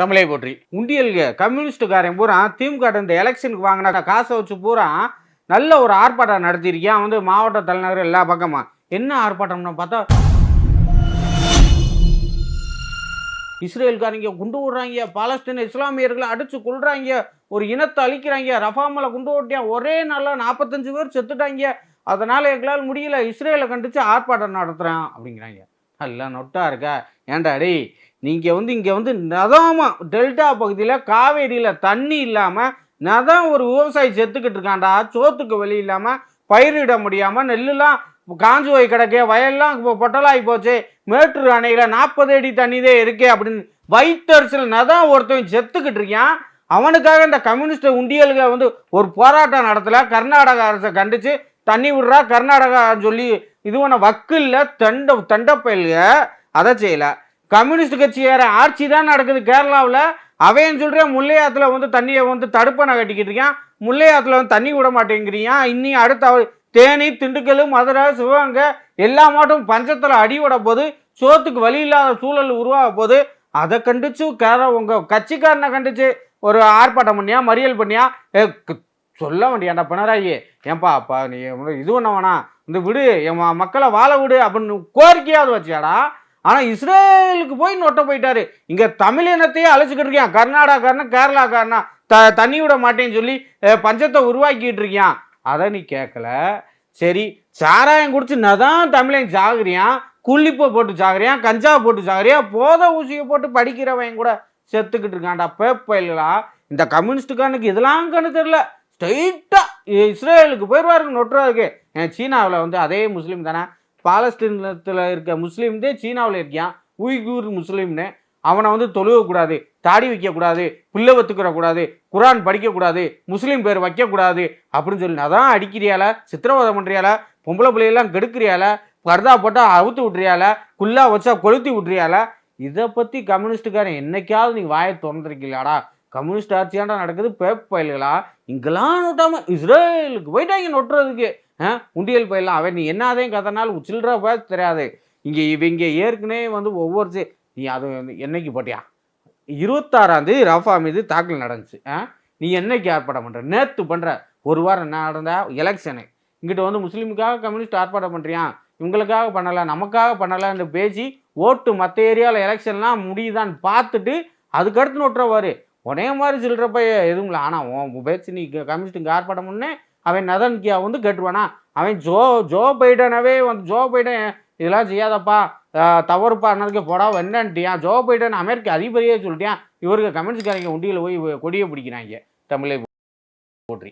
தமிழை போற்றி. உண்டியல் கம்யூனிஸ்டுக்காரன் பூரா திமுக இந்த எலெக்ஷனுக்கு வாங்கின காசை வச்சு பூரா நல்ல ஒரு ஆர்ப்பாட்டம் நடத்தியிருக்கேன் வந்து மாவட்ட தலைநகர் எல்லா பக்கமா? என்ன ஆர்ப்பாட்டம்னு பார்த்தா? இஸ்ரேல்காரங்க குண்டு விடுறாங்க பாலஸ்தீன இஸ்லாமியர்களை அடிச்சு கொள்றாங்க ஒரு இனத்தை அழிக்கிறாங்க ரஃபாமலை குண்டு ஓட்டியா ஒரே நாளில் நாற்பத்தஞ்சு பேர் செத்துட்டாங்க. அதனால் எங்களால் முடியல இஸ்ரேலை கண்டிச்சு ஆர்ப்பாட்டம் நடத்துகிறேன் அப்படிங்கிறாங்க. நல்லா நொட்டாக இருக்கா? ஏன்டா டேய் நீங்கள் வந்து இங்கே வந்து நதமாக டெல்டா பகுதியில் காவேரியில் தண்ணி இல்லாமல் நதம் ஒரு விவசாயி செத்துக்கிட்டு இருக்கான்டா சோத்துக்கு வழி இல்லாமல் பயிரிட முடியாமல் நெல்லுலாம் காஞ்சு போய் கிடக்கே வயல்லாம் இப்போ பொட்டலாகி போச்சு மேட்டூர் அணையில் நாற்பது அடி தண்ணி தான் இருக்கே அப்படின்னு வயிற்றரிசல் நதம் ஒருத்தவன் செத்துக்கிட்டு இருக்கான். அவனுக்காக இந்த கம்யூனிஸ்ட் உண்டியல்கள் வந்து ஒரு போராட்டம் நடத்தலை கர்நாடக அரசை கண்டித்து தண்ணி விடுறா கர்நாடகா சொல்லி இது ஒன்று வக்கு இல்லை தண்ட தண்டப்பயல்க அதை செய்யலை. கம்யூனிஸ்ட் கட்சி வேற ஆட்சி தான் நடக்குது கேரளாவில். அவன் சொல்கிறேன் முல்லையாத்துல வந்து தண்ணியை வந்து தடுப்பணை கட்டிக்கிட்டு இருக்கான். முல்லையாத்துல வந்து தண்ணி விட மாட்டேங்கிறியா இன்னி அடுத்த தேனி திண்டுக்கல் மதுரை சிவகங்கை எல்லா மாவட்டமும் பஞ்சத்தில் அடிவிட போது சோத்துக்கு வழி இல்லாத சூழல் உருவாக போது அதை கண்டிச்சு கேர உங்கள் கட்சிக்காரனை கண்டிச்சு ஒரு ஆர்ப்பாட்டம் பண்ணியா மறியல் பண்ணியா? சொல்ல வேண்டியாண்டா பினராயி? ஏன்பா அப்பா நீ இது பண்ண வேணாம். இந்த விடு என் மக்களை வாழ விடு அப்படின்னு கோரிக்கையாவது வச்சியாடா. ஆனால் இஸ்ரேலுக்கு போய் நொட்ட போயிட்டாரு. இங்கே தமிழினத்தையே அழைச்சிக்கிட்டு இருக்கான் கர்நாடகாக்காரன் கேரளாக்காரனா த தண்ணி விட மாட்டேன்னு சொல்லி பஞ்சத்தை உருவாக்கிட்டு இருக்கியான் அதை நீ கேட்கல சரி சாராயம் குடிச்சு நதான் தமிழன் ஜாகிரியான் குள்ளிப்பை போட்டு ஜாகிரியான் கஞ்சா போட்டு ஜாகிரியா போத ஊசியை போட்டு படிக்கிறவன் கூட செத்துக்கிட்டு இருக்கான்டா. பேப்பயிலா இந்த கம்யூனிஸ்டுக்கானுக்கு இதெல்லாம் கண்ணு தெரில ஸ்ட்ரைட்டாக இஸ்ரேலுக்கு போயிடுவாருங்க நொட்டுறதுக்கு ஏன் சீனாவில் வந்து அதே முஸ்லீம் தானே? பாலஸ்தீனத்தில் இருக்க முஸ்லீம் தான் சீனாவில் இருக்கான் உய்கூர் முஸ்லீம்னு. அவனை வந்து தொழுவக்கூடாது தாடி வைக்கக்கூடாது புல்லை வத்துக்கிடக்கூடாது குரான் படிக்கக்கூடாது முஸ்லீம் பேர் வைக்கக்கூடாது அப்படின்னு சொல்லி அதான் அடிக்கிறியால? சித்திரவதை பண்ணுறியால பொம்பளை பிள்ளையெல்லாம் கெடுக்கிறியால? பர்தா போட்டால் அவுத்து விட்றியால குல்லா வச்சா கொளுத்தி விட்றியால இதை பற்றி கம்யூனிஸ்டுக்காரன் என்னைக்காவது நீங்கள் வாயை திறந்துருக்கீங்களாடா? கம்யூனிஸ்ட் ஆட்சியாண்டா நடக்குது? பேப் பயல்களா? இங்கெல்லாம் நோட்டாமல் இஸ்ரேலுக்கு போயிட்டாங்க நொட்டுறதுக்கு. ஆ? உண்டியல் பயிலாம் அவன் நீ என்னதையும் கதனாலும் சில்லற பேச தெரியாது. இங்கே இவங்க ஏற்கனவே வந்து ஒவ்வொரு நீ அது வந்து என்னைக்கு போட்டியா? இருபத்தாறாம் தேதி ரஃபா மீது தாக்கல் நடந்துச்சு. ஆ? நீ என்னைக்கு ஆர்ப்பாட்டம் பண்ணுற நேற்று பண்ணுற ஒரு வாரம் என்ன நடந்தா? எலெக்ஷனு இங்கிட்ட வந்து முஸ்லீமுக்காக கம்யூனிஸ்ட் ஆர்ப்பாட்டம் பண்ணுறியான் இவங்களுக்காக பண்ணலை நமக்காக பண்ணலைன்னு பேசி ஓட்டு மற்ற ஏரியாவில் எலெக்ஷன்லாம் முடியுதான்னு பார்த்துட்டு அதுக்கடுத்து நோட்டுறவாரு. ஒரே மாதிரி சில்லறப்ப எதுவும் இல்லை. ஆனால் உன் பேச்சு நீ கம்யூனிஸ்ட் இங்கே ஆர்ப்பாட்டம் பண்ணே அவன் நதன்கியா வந்து கட்டுவானா அவன் ஜோ ஜோ பைடனவே வந்து ஜோ பைடன் இதெல்லாம் செய்யாதப்பா. தவறுப்பா அண்ணனுக்கு போடா என்னன்ட்டியான் ஜோ பைடன் அமெரிக்க அதிபதியே சொல்லிட்டியான். இவருக்கு கம்யூனிஸ்ட்காரங்க உண்டியில் போய் கொடியை பிடிக்கிறாங்க. தமிழை போற்றி.